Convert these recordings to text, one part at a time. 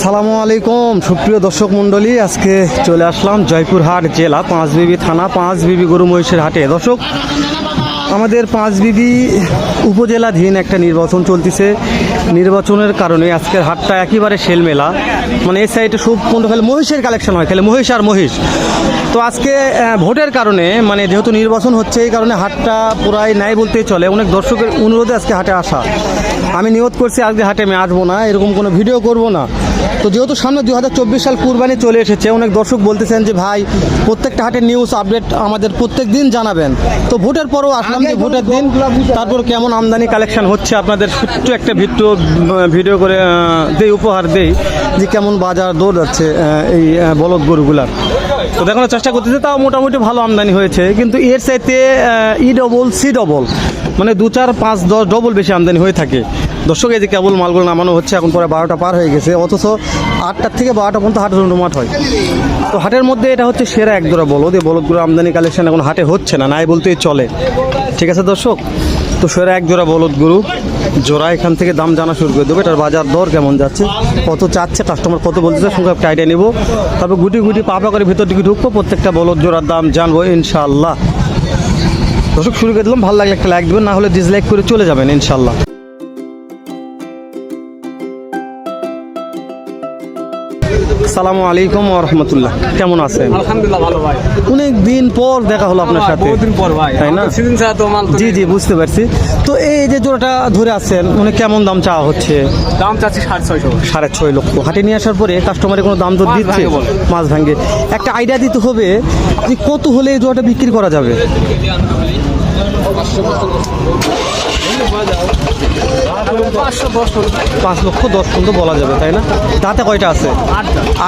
সালামু আলাইকুম, সুপ্রিয় দর্শক মণ্ডলী, আজকে চলে আসলাম জয়পুরহাট জেলা, পাঁচবিবি থানা পাঁচ পাঁচবিবি গরু মহিষের হাটে। দর্শক, আমাদের পাঁচবিবি উপজেলাধীন একটা নির্বাচন চলতেছে। নির্বাচনের কারণে আজকের হাটটা একেবারে সেলমেলা। মানে এই সাইডে পণ্য খালি মহিষের কালেকশন হয়, খালি মহিষ আর মহিষ। তো আজকে ভোটের কারণে মানে যেহেতু নির্বাচন হচ্ছে, এই কারণে হাটটা পুরাই নাই বলতেই চলে। অনেক দর্শকের অনুরোধে আজকে হাটে আসা। আমি নিয়ত করছি আজকে হাটে আমি আসব না এরকম কোনো ভিডিও করব না। তো যেহেতু সামনে দু হাজার চব্বিশ সাল কুরবানি চলে এসেছে অনেক দর্শক বলতেছেন যে ভাই প্রত্যেকটা হাটের নিউজ আপডেট আমাদের প্রত্যেক দিন জানাবেন। তো ভোটের পরও আসলাম যে ভোটের দিন তারপর কেমন আমদানি কালেকশন হচ্ছে আপনাদের ছোট্ট একটা ভিডিও ভিডিও করে দেই উপহার দেই যে কেমন বাজার দৌড় যাচ্ছে এই বলদ গরুগুলার। তো দেখানোর চেষ্টা করতেছে তাও মোটামুটি ভালো আমদানি হয়েছে কিন্তু এর চাইতে ই ডবল সি ডবল মানে দু চার পাঁচ দশ ডবল বেশি আমদানি হয়ে থাকে। দর্শক, এই যে কেবল মালগুলো নামানো হচ্ছে, এখন পরে বারোটা পার হয়ে গেছে, অথচ আটটার থেকে বারোটা পর্যন্ত হাটের মাঠ হয়। তো হাটের মধ্যে এটা হচ্ছে সেরা এক জোড়া বলদ। এই বলদগুলো আমদানি কালেকশন এখন হাটে হচ্ছে না, নাই বলতেই চলে। ঠিক আছে দর্শক? তো সেরা এক জোড়া বলদ গরু জোড়া এখান থেকে দাম জানা শুরু করে দেবো। এটার বাজার দর কেমন যাচ্ছে? কত চাচ্ছে? কাস্টমার কত বলতেছে? সঙ্গে একটা আইডিয়া নেব। তারপর গুটি গুটি পাপা করে ভিতর দিকে ঢুকবো, প্রত্যেকটা বলদ জোড়ার দাম জানব ইনশাআল্লাহ। দর্শক, শুরু করে দিলাম। ভালো লাগলে একটা লাইক দেবেন, না হলে ডিসলাইক করে চলে যাবেন ইনশাল্লাহ সালামু আলাইকুম রহমতুল্লাহ। কেমন আছেন? আলহামদুলিল্লাহ ভালো ভাই। অনেক দিন পর দেখা হলো আপনার সাথে। বহুদিন পর ভাই। তাই না? সিজন ছাড়া তো মাল জি জি বুঝতে পারছি। তো এই যে জোড়াটা ধরে আছেন মানে কেমন দাম চাওয়া হচ্ছে? দাম চাচ্ছি সাড়ে ছয়শো। সাড়ে ছয় লক্ষ। হাটে নিয়ে আসার পরে কাস্টমারে কোনো দাম দর দিচ্ছে? মাছ ভাঙ্গে একটা আইডিয়া দিতে হবে যে কত হলে এই জোড়াটা বিক্রি করা যাবে? পাঁচ লক্ষ দশ পর্যন্ত বলা যাবে তাই না? দাঁতে কয়টা আছে?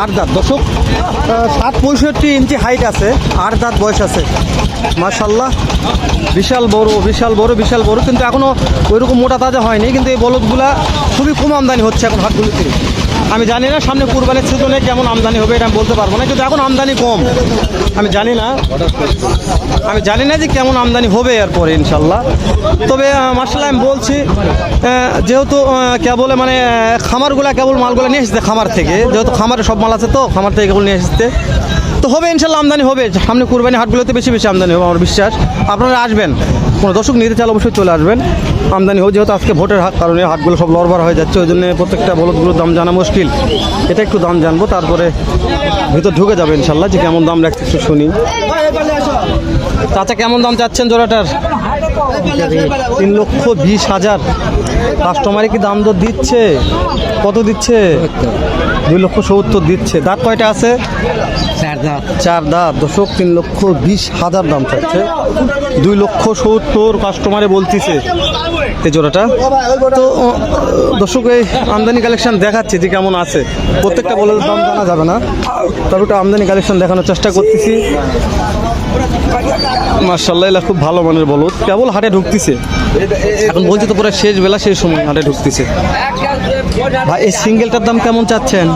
আট দাঁত। দশক সাত পঁয়ষট্টি ইঞ্চি হাইট আছে আট দাঁত বয়স আছে। মার্শাল্লাহ বিশাল বড় বিশাল বড় বিশাল বড়। কিন্তু এখনও ওইরকম মোটা তাজা হয়নি কিন্তু এই বলদগুলা খুবই কম আমদানি হচ্ছে এখন হাটগুলিতে। আমি জানি না সামনে কুরবানির সিজনে কেমন আমদানি হবে, এটা আমি বলতে পারব না, কিন্তু এখন আমদানি কম। আমি জানি না। আমি জানি না যে কেমন আমদানি হবে এরপরে, ইনশাল্লাহ। তবে মার্শাল্লাহ আমি বলছি যেহেতু কেবল মানে খামারগুলা কেবল মালগুলো নিয়ে এসেছে খামার থেকে, যেহেতু খামারে সব মাল আছে তো, খামার থেকে কেবল নিয়ে এসেছে। তো হবে ইনশাল্লাহ, আমদানি হবে। সামনে কুরবানি হাটগুলোতে বেশি বেশি আমদানি হবে, আমার বিশ্বাস। আপনারা আসবেন, কোনো দর্শক নিতে চাল অবশ্যই চলে আসবেন। আমদানি হোক যেহেতু আজকে ভোটের হাট, কারণে হাটগুলো সব লড়বার হয়ে যাচ্ছে, ওই জন্য প্রত্যেকটা বলদগুলোর দাম জানা মুশকিল। এটা একটু দাম জানব, তারপরে ভিতর ঢুকে যাবে ইনশাল্লাহ, যে কেমন দাম রাখছে একটু শুনি। চাচা, কেমন দাম চাচ্ছেন জোড়াটার? তিন লক্ষ বিশ হাজার। কাস্টমারে কি দাম দর দিচ্ছে? কত দিচ্ছে? দুই লক্ষ সত্তর দিচ্ছে। দাঁত কয়টা আছে? দাম চার দাঁত। দশক তিন লক্ষ বিশ হাজার দাম চাচ্ছে। দুই লক্ষ সত্তর কাস্টমারে বলতিছে এই জোড়াটা। তো দর্শক, এই আমদানি কালেকশন দেখাচ্ছে যে কেমন আছে। প্রত্যেকটা বলে দাম জানা যাবে না। ওটা আমদানি কালেকশন দেখানোর চেষ্টা করতেছি। মার্শাল্লাহ এলা খুব ভালো মানের বলদ। কেবল হাটে ঢুকতেছে। এখন বলছি তো পুরো শেষ বেলা সেই সময় হাটে ঢুকতেছে। ভাই এই সিঙ্গেলটার দাম কেমন চাচ্ছেন?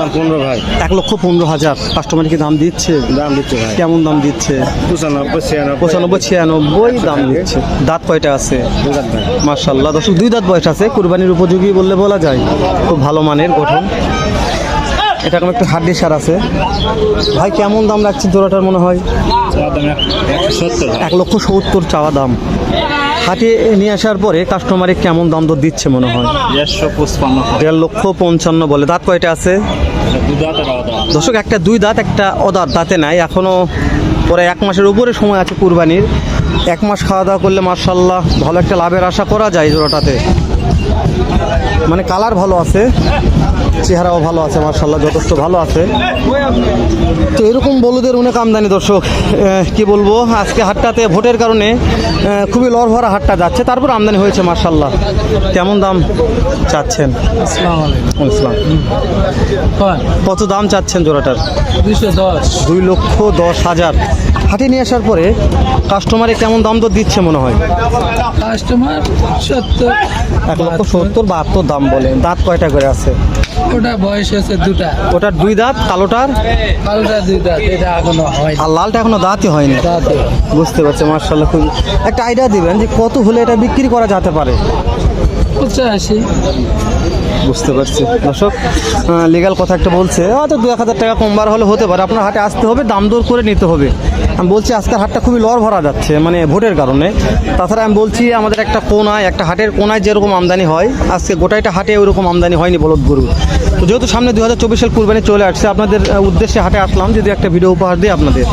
দাম পনেরো ভাই। এক লক্ষ পনেরো হাজার। কাস্টমার কি দাম দিচ্ছে? দাম দিচ্ছে ভাই। কেমন দাম দিচ্ছে? পঁচানব্বই ছিয়ানব্বই। পঁচানব্বই ছিয়ানব্বই দাম দিচ্ছে। দাঁত কয়টা আছে? মার্শাল্লাহ দর্শক দুই দাঁত বয়স আছে। কুরবানির উপযোগী বললে বলা যায়। খুব ভালো মানের গঠন। এটা কোনো একটু হাড্ডি সার আছে। ভাই কেমন দাম রাখছেন জোড়াটার মনে হয়? এক লক্ষ সত্তর চাওয়া দাম। হাটে নিয়ে আসার পরে কাস্টমারে কেমন দাম দর দিচ্ছে মনে হয়? দেড় লক্ষ পঞ্চান্ন বলে। দাঁত কয়টা আছে? দর্শক একটা দুই দাঁত একটা অদাঁত দাঁতে নাই। এখনও পরে এক মাসের উপরে সময় আছে কুরবানির। এক মাস খাওয়া দাওয়া করলে মার্শাল্লাহ ভালো একটা লাভের আশা করা যায় জোড়াটাতে। মানে কালার ভালো আছে চেহারাও ভালো আছে মার্শাল্লাহ যথেষ্ট ভালো আছে। তো এরকম বলুদের অনেক আমদানি দর্শক কি বলব আজকে হাটটাতে ভোটের কারণে খুবই লড়ভরা হাটটা যাচ্ছে তারপর আমদানি হয়েছে মার্শাল্লাহ কেমন দাম চাচ্ছেন? ইসলাম কত দাম চাচ্ছেন জোড়াটার? দুই লক্ষ দশ হাজার। হাটে নিয়ে আসার পরে কাস্টমারে কেমন দাম তো দিচ্ছে মনে হয়? কাস্টমার সত্তর এক লক্ষ সত্তর বাহাত্তর দাম বলে দাঁত কয়টা করে আছে? ওটা বয়স হয়েছে দুটা। ওটার দুই দাঁত কালোটার? কালোটা দুই দাঁত এটা এখনও হয় আর লালটা এখনও দাঁতই হয়নি? দাঁত বুঝতে পারছি মার্শাল্লাহ খুব একটা আইডিয়া দিবেন যে কত হলে এটা বিক্রি করা যেতে পারে? পঁচাশি। বুঝতে পারছি। দর্শক লিগাল কথা একটা বলছে, হয়তো দু এক হাজার টাকা কমবার হলে হতে পারে, আপনার হাটে আসতে হবে, দাম দর করে নিতে হবে। আমি বলছি, আজকের হাটটা খুবই লড় ভরা যাচ্ছে মানে ভোটের কারণে। তাছাড়া আমি বলছি, আমাদের একটা কোনায়, একটা হাটের কোনায় যেরকম আমদানি হয়, আজকে গোটাইটা হাটে ওইরকম আমদানি হয়নি বলদ গরু। তো যেহেতু সামনে দু হাজার চব্বিশ সাল কুরবানি চলে আসছে, আপনাদের উদ্দেশ্যে হাটে আসলাম, যদি একটা ভিডিও উপহার দিই আপনাদের।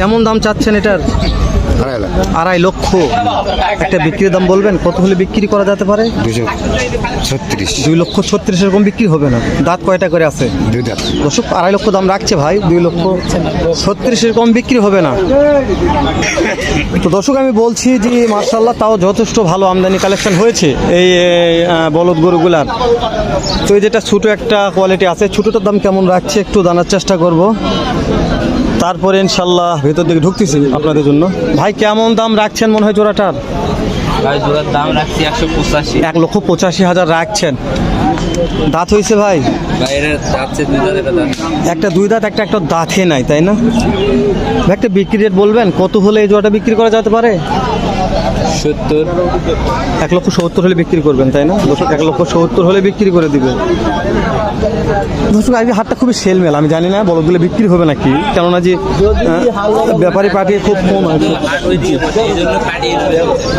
কেমন দাম চাচ্ছেন এটার? আড়াই লক্ষ। একটা বিক্রির দাম বলবেন কত হলে বিক্রি করা যেতে পারে? ছত্রিশ। দুই লক্ষ ছত্রিশ এরকম বিক্রি হবে না। দাঁত কয়টা করে আছে? দুই দাঁত। দর্শক আড়াই লক্ষ দাম রাখছে ভাই দুই লক্ষ ছত্রিশ এরকম বিক্রি হবে না। তো দর্শক আমি বলছি যে মার্শাল্লাহ তাও যথেষ্ট ভালো আমদানি কালেকশন হয়েছে এই বলদ গরুগুলার। তো এই যেটা ছোটো একটা কোয়ালিটি আছে ছোটোটার দাম কেমন রাখছে একটু জানার চেষ্টা করব। তারপরে ইনশাল্লাহ ভেতর দিকে ঢুকতেছি আপনাদের জন্য। ভাই কেমন দাম রাখছেন মনে হয় জোড়াটার? ভাই জোড়ার দাম রাখছি একশো পঁচাশি। এক লক্ষ পঁচাশি হাজার রাখছেন। দাঁত হয়েছে ভাই? একটা দুই দাঁত একটা একটা দাঁতে নাই তাই না? একটা বিক্রি রেট বলবেন কত হলে এই জোড়াটা বিক্রি করা যেতে পারে? সত্তর। এক লক্ষ সত্তর হলে বিক্রি করবেন, তাই না? দর্শক, এক লক্ষ সত্তর হলে বিক্রি করে দিবেন দর্শক, আজকে হাটটা খুবই সেলমেল, আমি জানি না বলগুলো বিক্রি হবে নাকি, কেননা যে ব্যাপারী পার্টি খুব কম আছে।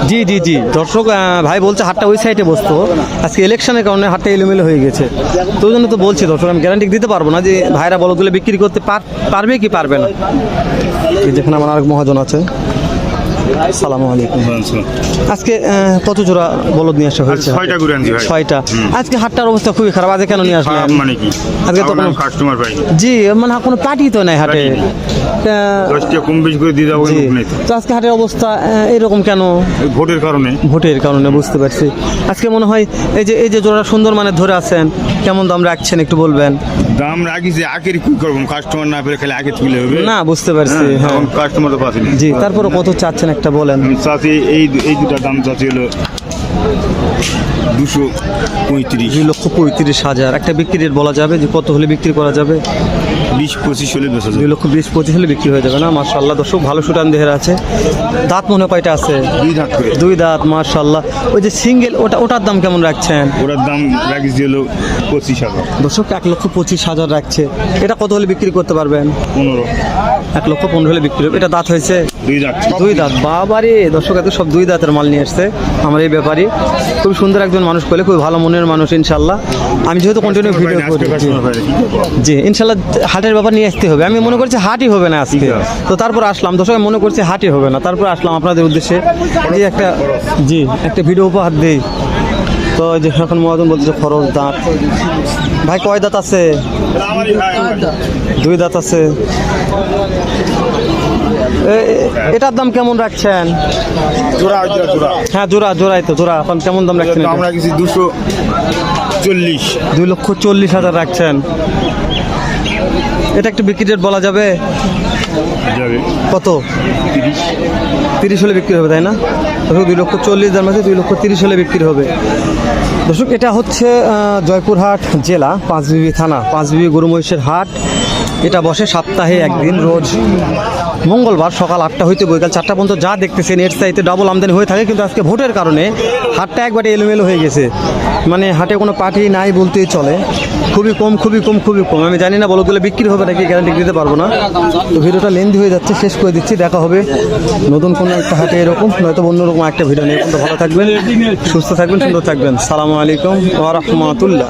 জি জি জি। দর্শক ভাই বলছে হাটটা ওই সাইডে বসতো। আজকে ইলেকশনের কারণে হাটটা এলোমেলো হয়ে গেছে। তো জন্য তো বলছি, দর্শক, আমি গ্যারান্টি দিতে পারব না যে ভাইরা বলদগুলো বিক্রি করতে পার- পারবে কি পারবে না। যেখানে আমার আরেক মহাজন আছে। সালামু আলাইকুম। আজকে কত জোড়া বলদ নিয়ে আসা হয়েছে? ছয়টা ঘুরে আনছি ভাই। ছয়টা। আজকে হাটটার অবস্থা খুবই খারাপ। আজকে কেন নিয়ে আসলেন মানে কি? আজকে তো কোনো কাস্টমার পাই জি মানে কোনো পার্টি তো নাই হাটে। দশটা কম বেশি করে দিয়ে যাব তো। আজকে হাটের অবস্থা এরকম কেন? ভোটের কারণে। ভোটের কারণে বুঝতে পারছি। আজকে মনে হয় এই যে এই যে জোড়া সুন্দর মানে ধরে আছেন কেমন দাম রাখছেন একটু বলবেন? দাম রাখিছে আখের কি করব? কাস্টমার না পেলে খালি আগে তুলে হবে না বুঝতে পারছি হ্যাঁ কাস্টমার তো পাচ্ছি জি তারপরে কত চাচ্ছেন একটা বলেন। চাচি এই এই দুটা দাম চাচি হলো দুশো পঁয়ত্রিশ। দুই লক্ষ পঁয়ত্রিশ হাজার। একটা বিক্রি রেট বলা যাবে যে কত হলে বিক্রি করা যাবে? বিশ পঁচিশ হলে বেঁচে দুই লক্ষ বিশ পঁচিশ হলে বিক্রি হয়ে যাবে না? মার্শাল্লাহ দর্শক ভালো সুটান দেহের আছে। দাঁত মনে কয়টা আছে? দুই করে। দুই দাঁত মার্শাল্লাহ ওই যে সিঙ্গেল ওটা ওটার দাম কেমন রাখছেন? ওটার দাম রাখিছি হলো পঁচিশ হাজার। দর্শক এক লক্ষ পঁচিশ হাজার রাখছে। এটা কত হলে বিক্রি করতে পারবেন? পনেরো। এক লক্ষ পনেরো হলে বিক্রি হবে। এটা দাঁত হয়েছে? দুই দাঁত। দুই দাঁত। বাবারে দর্শক এত সব দুই দাঁতের মাল নিয়ে এসছে আমার এই ব্যাপারই। খুব সুন্দর একজন মানুষ পেলে খুব ভালো মনের মানুষ ইনশাল্লাহ আমি যেহেতু কন্টিনিউ ভিডিও করি জি। কাস্টমার পাই কি করব? জি ইনশাল্লাহ হাটের ব্যাপার নিয়ে আসতে হবে। আমি মনে করছি হাটই হবে না আজকে। তো তারপর আসলাম। দর্শক মনে করছি হাটই হবে না। তারপর আসলাম আপনাদের উদ্দেশ্যে যে একটা জি একটা ভিডিও উপহার দিই। তো যে এখন মহাজন বলছে খরচ দাঁত। ভাই কয় দাঁত আছে? দুই দাঁত আছে। এটার দাম কেমন রাখছেন? জোড়া জোড়া। হ্যাঁ জোড়া জোড়াই তো জোড়া। এখন কেমন দাম রাখছেন এটা? রাখিছি দুশো চল্লিশ। দুই লক্ষ চল্লিশ হাজার রাখছেন। এটা একটু বিক্রি রেট বলা যাবে? কত? তিরিশ। হলে বিক্রি হবে তাই না? দর্শক দুই লক্ষ চল্লিশ দাম আছে দুই লক্ষ তিরিশ হলে বিক্রি হবে। দর্শক এটা হচ্ছে জয়পুরহাট জেলা পাঁচবিবি থানা পাঁচবিবি গরু মহিষের হাট। এটা বসে সপ্তাহে একদিন রোজ। মঙ্গলবার সকাল আটটা হইতে বৈকাল চারটা পর্যন্ত যা দেখতেছেন, এর চাইতে ডাবল আমদানি হয়ে থাকে, কিন্তু আজকে ভোটের কারণে হাটটা একবারে এলোমেলো হয়ে গেছে। মানে হাটে কোনো পার্টি নাই বলতেই চলে। খুবই কম খুবই কম খুবই কম। আমি জানি না বলগুলো বিক্রি হবে নাকি গ্যারান্টি দিতে পারব না। তো ভিডিওটা লেন্দি হয়ে যাচ্ছে, শেষ করে দিচ্ছি, দেখা হবে। নতুন কোনো একটা হাটে এরকম, নয়তো অন্যরকম একটা ভিডিও নিয়ে। কিন্তু ভালো থাকবেন, সুস্থ থাকবেন, সুন্দর থাকবেন। সালামু আলাইকুম ওয়া রাহমাতুল্লাহ।